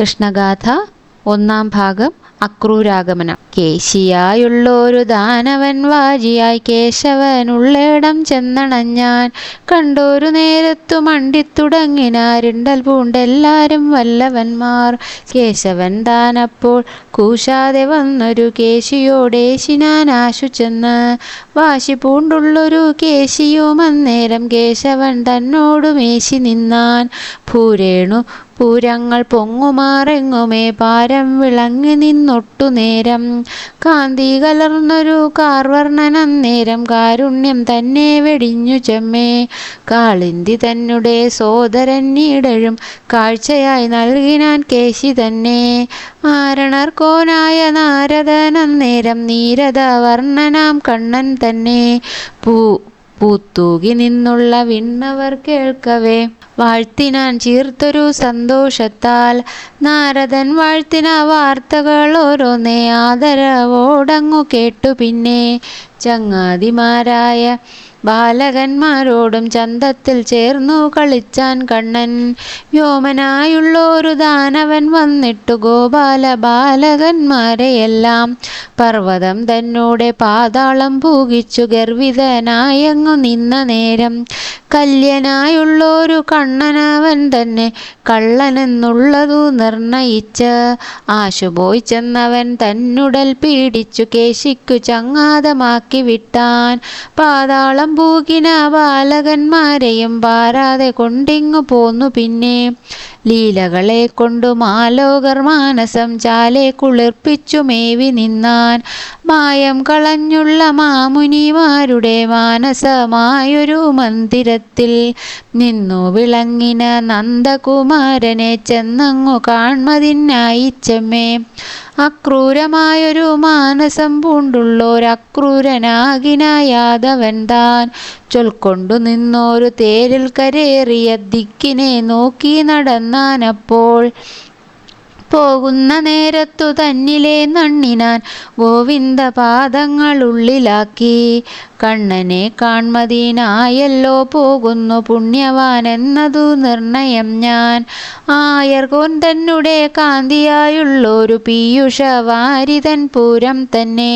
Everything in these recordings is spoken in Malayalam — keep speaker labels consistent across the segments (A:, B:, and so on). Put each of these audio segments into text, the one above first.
A: കൃഷ്ണഗാഥ ഒന്നാം ഭാഗം അക്രൂരാഗമനം. കേശിയായുള്ളൊരു ദാനവൻ വാജിയായി കേശവനുള്ളിടം ചെന്നണഞ്ഞാൻ. കണ്ടൊരു നേരത്തു മണ്ടിത്തുടങ്ങിനാരിണ്ടൽ പൂണ്ടെല്ലാരും വല്ലവന്മാർ. കേശവൻ താനപ്പോൾ കൂശാതെ വന്നൊരു കേശിയോടേശിനാൻ ആശു ചെന്ന്. വാശി പൂണ്ടുള്ളൊരു കേശിയും അന്നേരം കേശവൻ തന്നോടു മേശി നിന്നാൻ. ഭൂരേണു പൂരങ്ങൾ പൊങ്ങുമാറെങ്ങുമേ? പാരം വിളങ്ങി നിന്നൊട്ടു നേരം. കാന്തി കലർന്നൊരു കാർവർണനന്നേരം കാരുണ്യം തന്നെ വെടിഞ്ഞു ചെമ്മേ. കാളിന്തി തന്നെ സോദരനീടഴും കാഴ്ചയായി നൽകിനാൻ കേശി തന്നെ. ആരണർക്കോനായ നാരദനന്നേരം നീരത വർണനാം കണ്ണൻ തന്നെ. പൂ പൂത്തൂകി നിന്നുള്ള വിണ്ണവർ കേൾക്കവേ. വാഴ്ത്തിനാൻ ചീർത്തൊരു സന്തോഷത്താൽ നാരദൻ വാഴ്ത്തിന വാർത്തകൾ ഓരോന്നേ ആദരവോടങ്ങു കേട്ടു പിന്നെ ചങ്ങാതിമാരായ ബാലകന്മാരോടും ചന്തത്തിൽ ചേർന്നു കളിച്ചാൻ കണ്ണൻ. വ്യോമനായുള്ളൊരു ദാനവൻ വന്നിട്ടു ഗോപാല ബാലകന്മാരെയെല്ലാം പർവതം തന്നോടെ പാതാളം പൂകിച്ചു ഗർവിതനായങ്ങു നിന്ന നേരം. കല്യനായുള്ളൊരു കണ്ണനവൻ തന്നെ കള്ളനെന്നുള്ളതു നിർണയിച്ച് ആശുപോയി ചെന്നവൻ തന്നുടൽ പീഡിച്ചു കേശിക്കു ചങ്ങാതമാക്കി വിട്ടാൻ. പാതാളം പൂകിന ബാലകന്മാരെയും പാരാതെ കൊണ്ടിങ്ങു പോന്നു പിന്നെ. ലീലകളെ കൊണ്ടു മാലോകർ മാനസം ചാലെ കുളിർപ്പിച്ചു മേവി നിന്നാൻ. മായം കളഞ്ഞുള്ള മാമുനിമാരുടെ മാനസമായൊരു മന്ദിരത്തിൽ നിന്നു വിളങ്ങിന നന്ദകുമാരനെ ചെന്നങ്ങു കാൺമതിനായി ചെമ്മേ അക്രൂരമായൊരു മാനസം പൂണ്ടുള്ളോരക്രൂരനാകിന യാദവൻ താൻ ചൊൽക്കൊണ്ടു നിന്നോരു തേരിൽ കരേറിയ ദിക്കിനെ നോക്കി നടന്നാനപ്പോൾ പോകുന്ന നേരത്തു തന്നിലെ നണ്ണിനാൻ ഗോവിന്ദ പാദങ്ങൾ ഉള്ളിലാക്കി കണ്ണനെ കാൺമതിനായല്ലോ പോകുന്നു പുണ്യവാൻ എന്നതു നിർണയം ഞാൻ. ആയർകോൻ തന്നെ കാന്തിയായുള്ളൊരു പീയുഷ വാരിതൻ പൂരം തന്നെ.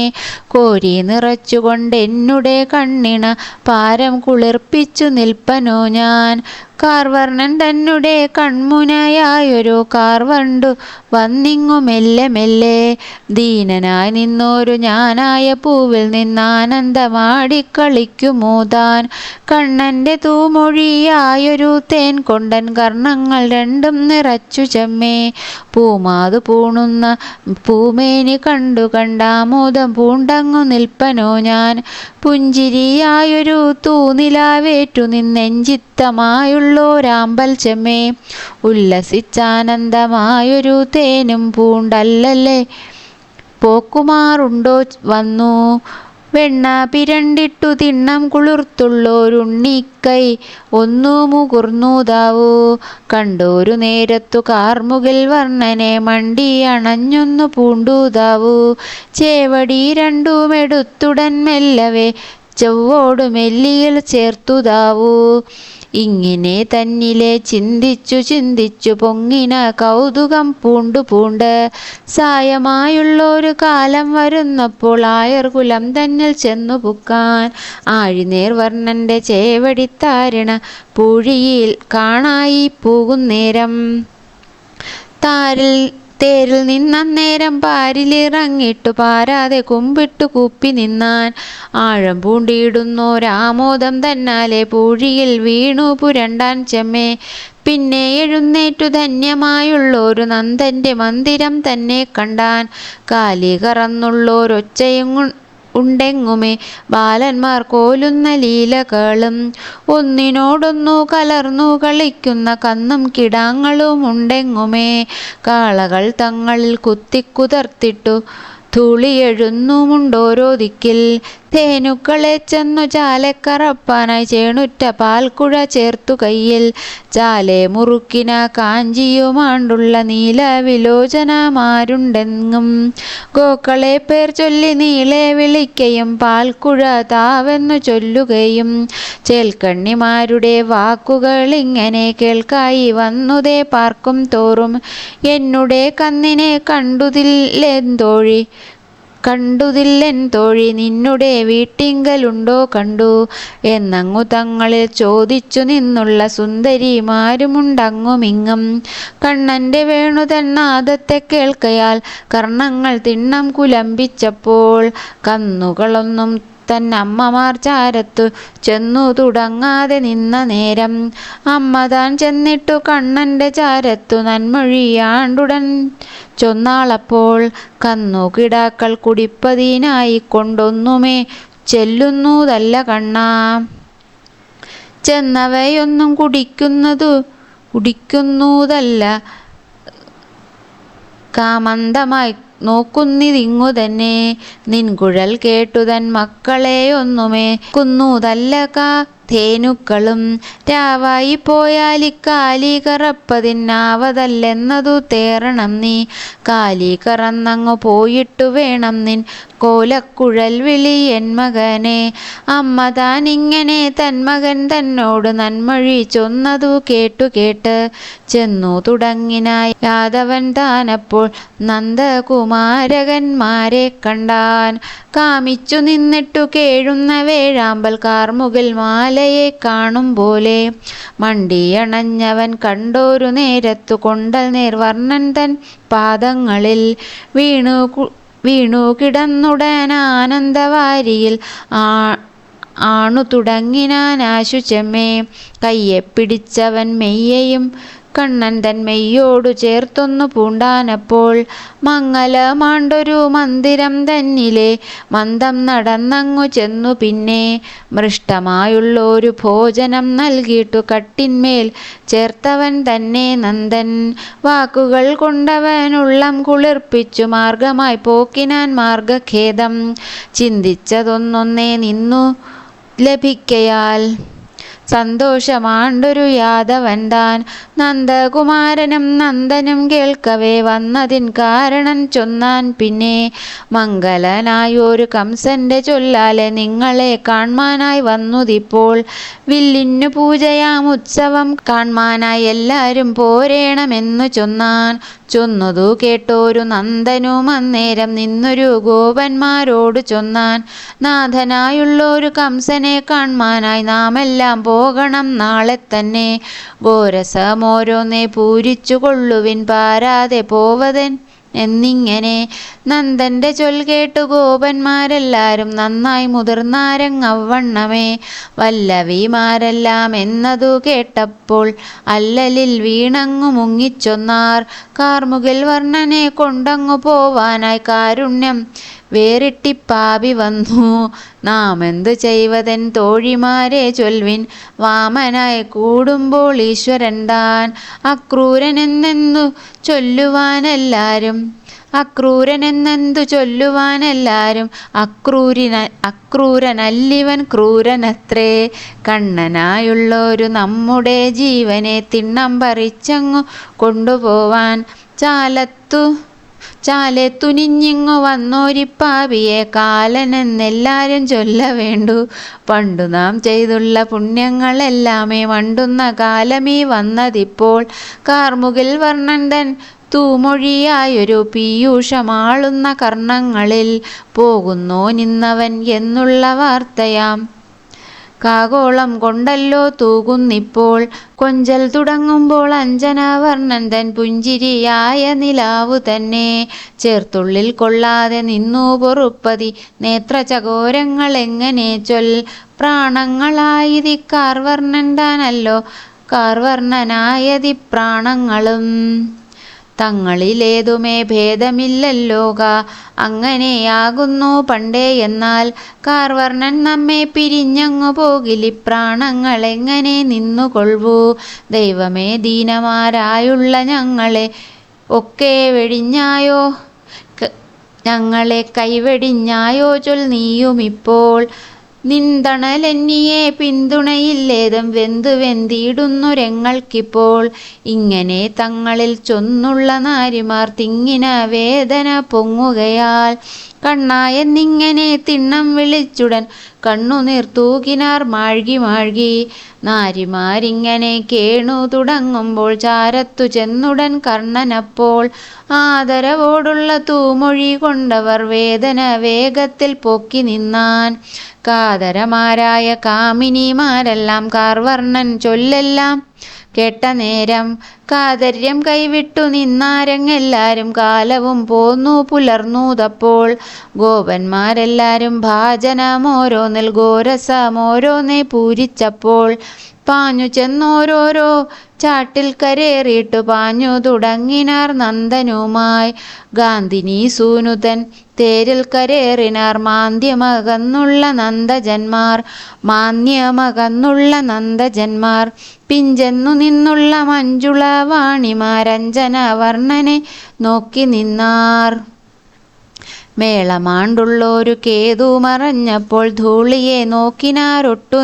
A: കോരി നിറച്ചുകൊണ്ടെന്നുടെ കണ്ണിണ പാരം കുളിർപ്പിച്ചു നിൽപ്പനോ ഞാൻ. കാർവർണൻ തന്നെ കൺമുനയായൊരു കാർവണ്ടു വന്നിങ്ങു മെല്ലെ മെല്ലെ ദീനനായി നിന്നൊരു ഞാനായ പൂവിൽ നിന്നാനന്ദമാടിക്കളിക്കുമൂതാൻ. കണ്ണന്റെ തൂമൊഴിയായൊരു തേൻ കൊണ്ടൻ കർണങ്ങൾ രണ്ടും നിറച്ചു ചെമ്മേ. പൂമാതു പൂണുന്ന പൂമേനി കണ്ടു കണ്ടാമോദം പൂണ്ടങ്ങു നിൽപ്പനോ ഞാൻ. പുഞ്ചിരിയായൊരു തൂനിലാവേറ്റു നിന്നെഞ്ചിത്തമായുള്ളോരാമ്പൽ ചെമ്മേ? ഉല്ലസിച്ചാനന്ദമായൊരു തേനും പൂണ്ടല്ലല്ലേ? പോക്കുമാറുണ്ടോ വന്നു? വെണ്ണ പിരണ്ടിട്ടു തിണ്ണം കുളിർത്തുള്ളോരുണ്ണിക്കൈ ഒന്നു മുകുർന്നൂതാവൂ കണ്ടോരു നേരത്തു കാർമുകിൽ വർണനെ മണ്ടി അണഞ്ഞൊന്നു പൂണ്ടൂതാവൂ ചേവടി രണ്ടുമെടുത്തുടൻ മെല്ലവേ ചൊവ്വോടു മെല്ലിയിൽ ചേർത്തുതാവൂ ഇങ്ങനെ തന്നിലെ ചിന്തിച്ചു ചിന്തിച്ചു പൊങ്ങിന കൗതുകം പൂണ്ടു പൂണ്ട്. സായമായുള്ളൊരു കാലം വരുന്നപ്പോൾ ആയർ കുലം തന്നിൽ ചെന്നു പുക്കാൻ. ആഴിനേർ വർണന്റെ ചേവടിത്താരിണ പൂഴിയിൽ കാണായി പോകുന്നേരം. താരിൽ തേരിൽ നിന്നന്നേരം പാരിലിറങ്ങിട്ടു പാരാതെ കുമ്പിട്ടു കുപ്പി നിന്നാൻ. ആഴം പൂണ്ടിയിടുന്നു രാമോദം തന്നാലെ പൂഴിയിൽ വീണു പുരണ്ടാൻ ചെമ്മേ. പിന്നെ എഴുന്നേറ്റു ധന്യമായുള്ളൊരു നന്ദന്റെ മന്ദിരം തന്നെ കണ്ടാൻ. കാലി കറന്നുള്ളോരൊച്ചയും ഉണ്ടെങ്ങുമേ? ബാലന്മാർ കോലുന്ന ലീലകളും ഒന്നിനോടൊന്നു കലർന്നു കളിക്കുന്ന കന്നും കിടാങ്ങളും ഉണ്ടെങ്ങുമേ? കാളകൾ തങ്ങളിൽ കുത്തിക്കുതർത്തിട്ടു ധൂളിയെഴുന്നുമുണ്ടോരോ ദിക്കിൽ തേനുക്കളെ ചെന്നു ചാലക്കറപ്പാനായി ചേണുറ്റ പാൽക്കുഴ ചേർത്തു കയ്യിൽ. ചാലെ മുറുക്കിന കാഞ്ചിയുമാണ്ടുള്ള നീല വിലോചനമാരുണ്ടെങ്ങും. ഗോക്കളെ പേർ ചൊല്ലി നീളെ വിളിക്കയും പാൽക്കുഴ താവെന്നു ചൊല്ലുകയും. ചേൽക്കണ്ണിമാരുടെ വാക്കുകൾ ഇങ്ങനെ കേൾക്കായി വന്നുതേ പാർക്കും തോറും. എന്നുടെ കന്നിനെ കണ്ടുതില്ലെന്തോഴി. കണ്ടുതില്ലെൻ തോഴി നിന്നുടെ വീട്ടിങ്കലുണ്ടോ കണ്ടു? എന്നങ്ങു തങ്ങളിൽ ചോദിച്ചു നിന്നുള്ള സുന്ദരിമാരുമുണ്ടങ്ങുമിങ്ങും. കണ്ണന്റെ വേണു നാദത്തെ കേൾക്കയാൽ കർണങ്ങൾ തിണ്ണം കുലമ്പിച്ചപ്പോൾ കന്നുകളൊന്നും തന്നമ്മമാർ ചാരത്തു ചെന്നു തുടങ്ങാതെ നിന്ന നേരം. അമ്മ താൻ ചെന്നിട്ടു കണ്ണന്റെ ചാരത്തു നന്മൊഴിയാണ്ടുടൻ. ചൊന്നാളപ്പോൾ കന്നു കിടാക്കൾ കുടിപ്പതിനായി കൊണ്ടൊന്നുമേ ചെല്ലുന്നതല്ല കണ്ണാ. ചെന്നവയൊന്നും കുടിക്കുന്നതു കുടിക്കുന്നതല്ല. കാമന്തമായി നോക്കുന്നിതിങ്ങു തന്നെ നിൻകുഴൽ കേട്ടു തൻ മക്കളെ ധേനുക്കളും രാവായി പോയാൽ ഇക്കാലി കറപ്പതിനാവതല്ലെന്നതു തേറണം നീ. കാലി കറന്നങ്ങു പോയിട്ടു വേണം നിൻ കോലക്കുഴൽ വിളി എൻ മകനെ. അമ്മ താൻ ഇങ്ങനെ തൻമകൻ തന്നോട് നന്മഴി ചൊന്നതു കേട്ടു കേട്ട് ചെന്നു തുടങ്ങിന യാദവൻ താനപ്പോൾ നന്ദകുമാരകന്മാരെ കണ്ടാൻ കാമിച്ചു നിന്നിട്ടു കേഴുന്ന വേഴാമ്പൽക്കാർ മുകിൽ മാലയെ കാണും പോലെ. മണ്ടിയണഞ്ഞവൻ കണ്ടോരു നേരത്തു കൊണ്ടൽ നേർവർണൻ തൻ പാദങ്ങളിൽ വീണു വീണു കിടന്നുടൻ ആനന്ദവാരിയിൽ ആ ആണു തുടങ്ങിനാൻ ചെമ്മേ. കയ്യെ പിടിച്ചവൻ മെയ്യയും കണ്ണൻ തൻ മെയ്യോടു ചേർത്തൊന്നു പൂണ്ടാനപ്പോൾ മംഗലമാണ്ടൊരു മന്ദിരം തന്നിലെ മന്ദം നടന്നങ്ങു ചെന്നു പിന്നെ മൃഷ്ടമായുള്ളൊരു ഭോജനം നൽകിയിട്ടു കട്ടിന്മേൽ ചേർത്തവൻ തന്നെ നന്ദൻ. വാക്കുകൾ കൊണ്ടവനുള്ളം കുളിർപ്പിച്ചു മാർഗമായി പോക്കിനാൻ മാർഗഖേദം ചിന്തിച്ചതൊന്നൊന്നേ നിന്നു ലഭിക്കയാൽ സന്തോഷമാണ്ടൊരു യാദവൻ താൻ നന്ദകുമാരനും നന്ദനും കേൾക്കവേ വന്നതിൻ കാരണം ചൊന്നാൻ പിന്നെ. മംഗലനായൊരു കംസന്റെ ചൊല്ലാലെ നിങ്ങളെ കാൺമാനായി വന്നുതിപ്പോൾ. വില്ലിന്നു പൂജയാം ഉത്സവം കാൺമാനായി എല്ലാവരും പോരേണമെന്നു ചൊന്നാൻ. ചൊന്നതു കേട്ടോരു നന്ദനും അന്നേരം നിന്നൊരു ഗോപന്മാരോട് ചൊന്നാൻ. നാഥനായുള്ളൊരു കംസനെ കാൺമാനായി നാമെല്ലാം പോകണം നാളെ തന്നെ. ഘോരസമോരോന്നേ പൂരിച്ചു കൊള്ളുവിൻ പാരാതെ പോവതൻ എന്നിങ്ങനെ നന്ദന്റെ ചൊൽ കേട്ടു ഗോപന്മാരെല്ലാരും നന്നായി മുതിർന്നാരങ്ങവണ്ണമേ വല്ലവിമാരെല്ലാം എന്നതു കേട്ടപ്പോൾ അല്ലലിൽ വീണങ്ങു മുങ്ങിച്ചൊന്നാർ. കാർമുകിൽ വർണനെ കൊണ്ടങ്ങു പോവാനായി കാരുണ്യം വേറിട്ടിപ്പാപി വന്നു. നാം എന്തു ചെയ്വതൻ തോഴിമാരെ ചൊൽവിൻ. വാമനായി കൂടുമ്പോൾ ഈശ്വരൻ താൻ. അക്രൂരനെന്നെന്നു ചൊല്ലുവാനെല്ലാരും. അക്രൂരനെന്നെന്തു ചൊല്ലുവാനെല്ലാരും. അക്രൂരിന അക്രൂരനല്ലിവൻ ക്രൂരനത്രേ. കണ്ണനായുള്ളൊരു നമ്മുടെ ജീവനെ തിണ്ണം പറിച്ചങ്ങു കൊണ്ടുപോവാൻ ചാലത്തു ചാലെ തുനിഞ്ഞിങ്ങു വന്നോരിപ്പാവിയെ കാലനെന്നെല്ലാരും ചൊല്ല വേണ്ടു. പണ്ടു നാം ചെയ്തുള്ള പുണ്യങ്ങളെല്ലാമേ മണ്ടുന്ന കാലമീ വന്നതിപ്പോൾ. കാർമുകിൽ വർണൻ തൻ തൂമൊഴിയായൊരു പീയൂഷമാളുന്ന കർണങ്ങളിൽ പോകുന്നോ നിന്നവൻ എന്നുള്ള വാർത്തയാം. കാകോളം കൊണ്ടല്ലോ തൂകുന്നിപ്പോൾ. കൊഞ്ചൽ തുടങ്ങുമ്പോൾ അഞ്ജനാവർണൻ തൻ പുഞ്ചിരിയായ നിലാവു തന്നെ. ചേർത്തുള്ളിൽ കൊള്ളാതെ നിന്നു പൊറുപ്പതി. നേത്രചകോരങ്ങൾ എങ്ങനെ ചൊൽ. പ്രാണങ്ങളായതി കാർവർണൻ താനല്ലോ. കാർവർണനായതി പ്രാണങ്ങളും. തങ്ങളിലേതുമേ ഭേദമില്ലല്ലോക. അങ്ങനെയാകുന്നു പണ്ടേ എന്നാൽ. കാർവർണൻ നമ്മെ പിരിഞ്ഞങ്ങു പോകിലി പ്രാണങ്ങളെങ്ങനെ നിന്നുകൊള്ളൂ. ദൈവമേ ദീനമാരായുള്ള ഞങ്ങളെ ഒക്കെ വെടിഞ്ഞായോ? ഞങ്ങളെ കൈവെടിഞ്ഞായോ ചൊൽ നീയുമിപ്പോൾ. നിന്തണലെന്നിയെ പിന്തുണയില്ലേതും വെന്തു വെന്തിയിടുന്നുരങ്ങൾക്കിപ്പോൾ ഇങ്ങനെ തങ്ങളിൽ ചൊന്നുള്ള നാരിമാർ തിങ്ങിന വേദന പൊങ്ങുകയാൽ കണ്ണായെന്നിങ്ങനെ തിണ്ണം വിളിച്ചുടൻ കണ്ണു തൂകിനാർ മാഴ്കി മാഴ്കി. നാരിമാരിങ്ങനെ കേണു തുടങ്ങുമ്പോൾ ചാരത്തു ചെന്നുടൻ കർണനപ്പോൾ ആദരവോടുള്ള തൂമൊഴി കൊണ്ടവർ വേദന വേഗത്തിൽ പൊക്കി നിന്നാൻ. കാതരമാരായ കാമിനിമാരെല്ലാം കാർവർണൻ ചൊല്ലെല്ലാം കേട്ട നേരം കാതര്യം കൈവിട്ടു നിന്നാരങ്ങെല്ലാരും കാലവും പോന്നു പുലർന്നൂതപ്പോൾ. ഗോപന്മാരെല്ലാരും ഭാജനമോരോന്നിൽ ഘോരസമോരോന്നെ പൂരിച്ചപ്പോൾ. പാഞ്ഞു ചെന്നോരോരോ ചാട്ടിൽ കരേറിയിട്ടു പാഞ്ഞു തുടങ്ങിനാർ നന്ദനുമായി. ഗാന്ധിനി സൂനുതൻ തേരിൽ കരേറിനാർ മാന്ദ്യമകന്നുള്ള നന്ദജന്മാർ. മാന്യമകന്നുള്ള നന്ദജന്മാർ. പിഞ്ചെന്നു നിന്നുള്ള മഞ്ജുള വാണിമാരഞ്ജന വർണനെ നോക്കി നിന്നാർ. മേളമാണ്ടുള്ളൊരു കേതു മറഞ്ഞപ്പോൾ ധൂളിയെ നോക്കിനാരൊട്ടു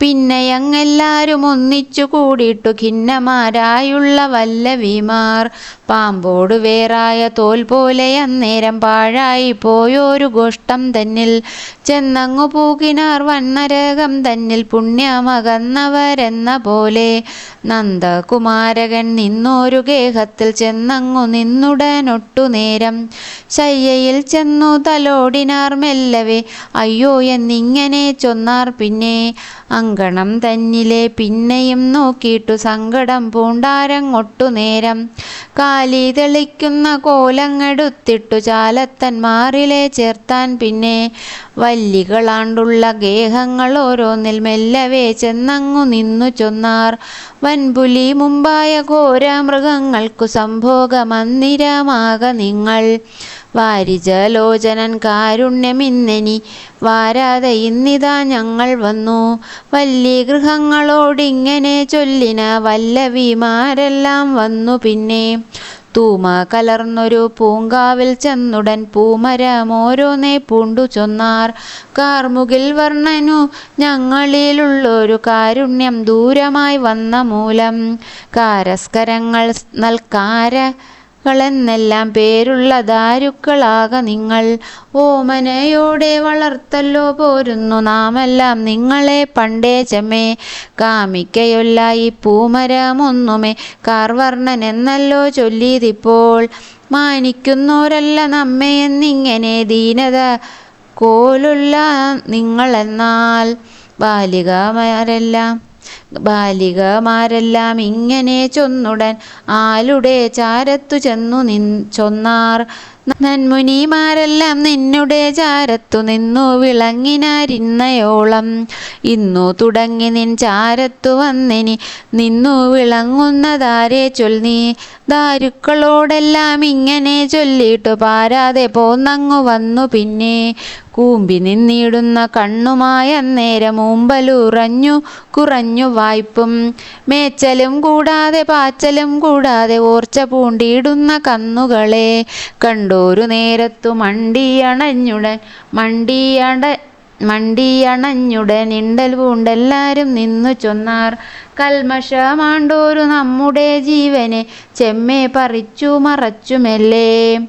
A: നേരം പിന്നെയങ്ങെല്ലാരും ഒന്നിച്ചു കൂടിയിട്ടു ഖിന്നമാരായുള്ള വല്ലവിമാർ. പാമ്പോട് വേറായ തോൽ പോലെ അന്നേരം പാഴായി പോയൊരു ഗോഷ്ടം തന്നിൽ. ചെന്നങ്ങു പൂകിനാർ വണ്ണരകം തന്നിൽ പുണ്യമകന്നവരെന്ന പോലെ. നന്ദകുമാരകൻ നിന്നൊരു ഗേഹത്തിൽ ചെന്നങ്ങു നിന്നുടനൊട്ടു നേരം. ശയ്യയിൽ ചെന്നു തലോടിനാർ മെല്ലവേ അയ്യോ എന്നിങ്ങനെ ചൊന്നാർ പിന്നെ. അങ്കണം തന്നിലെ പിന്നെയും നോക്കിയിട്ടു സങ്കടം പൂണ്ടാരങ്ങൊട്ടു നേരം. കാലി തെളിക്കുന്ന കോലങ്ങെടുത്തിട്ടു ചാലത്തന്മാറിലെ ചേർത്താൻ പിന്നെ വല്ലികളാണ്ടുള്ള ഗേഹങ്ങൾ ഓരോന്നിൽ മെല്ലവേ ചെന്നങ്ങു നിന്നു ചൊന്നാർ. വൻപുലി മുമ്പായ ഘോര മൃഗങ്ങൾക്കു സംഭോഗമന്ദിരമാക നിങ്ങൾ. വാരിജലോചനൻ കാരുണ്യമിന്നെനി വാരാതെ ഇന്നിതാ ഞങ്ങൾ വന്നു. വല്ലി ഗൃഹങ്ങളോടിങ്ങനെ ചൊല്ലിന വല്ലവിമാരെല്ലാം വന്നു പിന്നെ. തൂമ കലർന്നൊരു പൂങ്കാവിൽ ചെന്നുടൻ പൂമരമോരോന്നേ പൂണ്ടു ചൊന്നാർ. കാർമുകിൽ വർണനു ഞങ്ങളിലുള്ളൊരു കാരുണ്യം ദൂരമായി വന്ന മൂലം. കാരസ്കരങ്ങൾ നൽകാര കളെന്നെല്ലാം പേരുള്ള ദാരുക്കളാക നിങ്ങൾ. ഓമനയോടെ വളർത്തല്ലോ പോരുന്നു നാമെല്ലാം നിങ്ങളെ പണ്ടേ ചമ്മേ. കാമിക്കയൊല്ല ഈ പൂമരമൊന്നുമേ. കാർവർണൻ എന്നല്ലോ ചൊല്ലിയതിപ്പോൾ. മാനിക്കുന്നോരല്ല നമ്മയെന്നിങ്ങനെ ദീനത കോലുള്ള നിങ്ങളെന്നാൽ. ബാലികമാരെല്ലാം ബാലികമാരെല്ലാം ഇങ്ങനെ ചൊന്നുടൻ ആലുടെ ചാരത്തു ചെന്നു നിൻ ചൊന്നാർ. നന്മുനിമാരെല്ലാം നിന്നുടെ ചാരത്തു നിന്നു വിളങ്ങിനാരിന്നയോളം. ഇന്നു തുടങ്ങി നിൻ ചാരത്തു വന്നിനി നിന്നു വിളങ്ങുന്നതാരെ ചൊല്ലി. ദാരുക്കളോടെല്ലാം ഇങ്ങനെ ചൊല്ലിയിട്ടു പാരാതെ പോന്നങ്ങു വന്നു പിന്നെ. കൂമ്പി നിന്നിടുന്ന കണ്ണുമായ നേരം ഊമ്പലുറഞ്ഞു കുറഞ്ഞു വായ്പും. മേച്ചലും കൂടാതെ പാച്ചലും കൂടാതെ ഓർച്ച പൂണ്ടിയിടുന്ന കന്നുകളെ കണ്ടോരു നേരത്തു മണ്ടിയണഞ്ഞുടൻ മണ്ടിയട മണ്ടിയണഞ്ഞുടൻ ഇണ്ടൽ പൂണ്ടെല്ലാരും നിന്നു ചൊന്നാർ. കൽമഷമാണ്ടോരു നമ്മുടെ ജീവനെ ചെമ്മേ പറിച്ചു മറച്ചുമല്ലേ.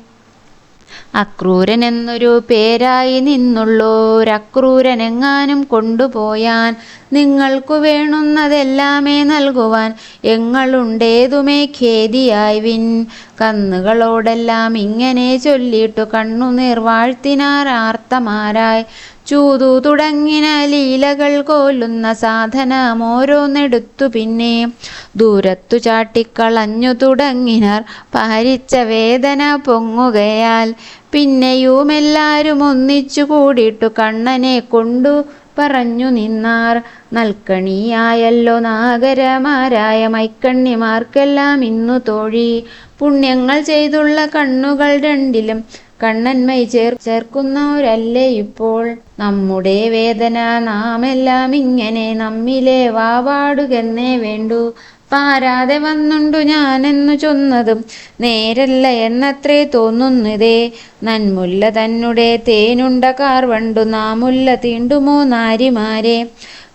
A: അക്രൂരൻ എന്നൊരു പേരായി നിന്നുള്ളോരക്രൂരനെങ്ങാനും കൊണ്ടുപോയാൻ നിങ്ങൾക്കു വേണുന്നതെല്ലാമേ നൽകുവാൻ എങ്ങളുണ്ടേതുമേ ഖേദിയായി വിൻ കന്നുകളോടെല്ലാം ഇങ്ങനെ ചൊല്ലിയിട്ടു കണ്ണുനീർ വാഴ്ത്തിനാർ ചൂതു തുടങ്ങിന ലീലകൾ കോലുന്ന സാധനം സാധനമോരോന്നെടുത്തു പിന്നെ. ദൂരത്തു ചാട്ടിക്കളഞ്ഞു തുടങ്ങിനാർ പാരിച്ച വേദന പൊങ്ങുകയാൽ. പിന്നെയും എല്ലാരും ഒന്നിച്ചു കൂടിയിട്ടു കണ്ണനെ കൊണ്ടു പറഞ്ഞു നിന്നാർ. നൽക്കണിയായല്ലോ നാഗരമാരായ മൈക്കണ്ണിമാർക്കെല്ലാം ഇന്നു തോഴി. പുണ്യങ്ങൾ ചെയ്തുള്ള കണ്ണുകൾ രണ്ടിലും കണ്ണന്മൈ ചേർ ചേർക്കുന്നവരല്ലേ ഇപ്പോൾ. നമ്മുടെ വേദന നാമെല്ലാം ഇങ്ങനെ നമ്മിലെ വാവാടുകെന്നേ വേണ്ടു. പാരാതെ വന്നുണ്ടു ഞാനെന്നു ചൊന്നതും നേരല്ല എന്നത്രേ തോന്നുന്നതേ. നന്മുല്ല തന്നെ തേനുണ്ട കാർവണ്ടു നാമുല്ല തീണ്ടുമോ നാരിമാരെ.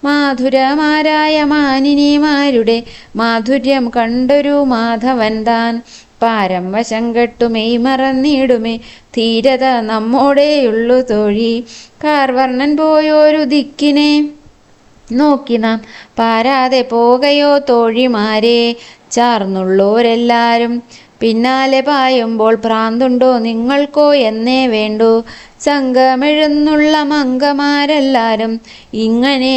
A: മാധുരമാരായ മാനിനിമാരുടെ മാധുര്യം കണ്ടൊരു മാധവൻ താൻ. പാരം വശം കെട്ടുമേ മറന്നിടുമേ ധീരത നമ്മോടെയുള്ളു തൊഴി. കാർവർണൻ പോയൊരു ദിക്കിനെ നോക്കി നാം പാരാതെ പോകയോ തോഴിമാരെ. ചാർന്നുള്ളോരെല്ലാരും പിന്നാലെ പായുമ്പോൾ പ്രാന്തുണ്ടോ നിങ്ങൾക്കോ എന്നേ വേണ്ടു. സംഘമെഴുന്നുള്ള മംഗമാരെല്ലാരും ഇങ്ങനെ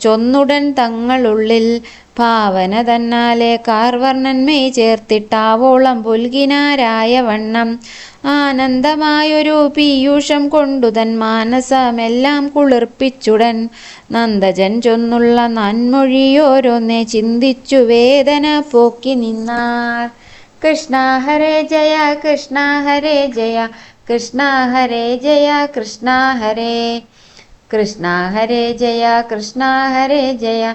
A: ചൊന്നുടൻ തങ്ങളുള്ളിൽ ഭാവന തന്നാലെ കാർവർണന്മേ ചേർത്തിട്ടാവോളം പുൽകിനാരായ വണ്ണം ആനന്ദമായൊരു പീയൂഷം കൊണ്ടു തൻ മാനസമെല്ലാം കുളിർപ്പിച്ചുടൻ. നന്ദജൻ ചൊന്നുള്ള നന്മൊഴിയോരോന്നെ ചിന്തിച്ചു വേദന പോക്കി നിന്നാർ. കൃഷ്ണ ഹരേ ജയ കൃഷ്ണ ഹരേ ജയ കൃഷ്ണ ഹരേ ജയ കൃഷ്ണ ഹരേ. കൃഷ്ണ ഹരേ ജയ കൃഷ്ണ ഹരേ ജയ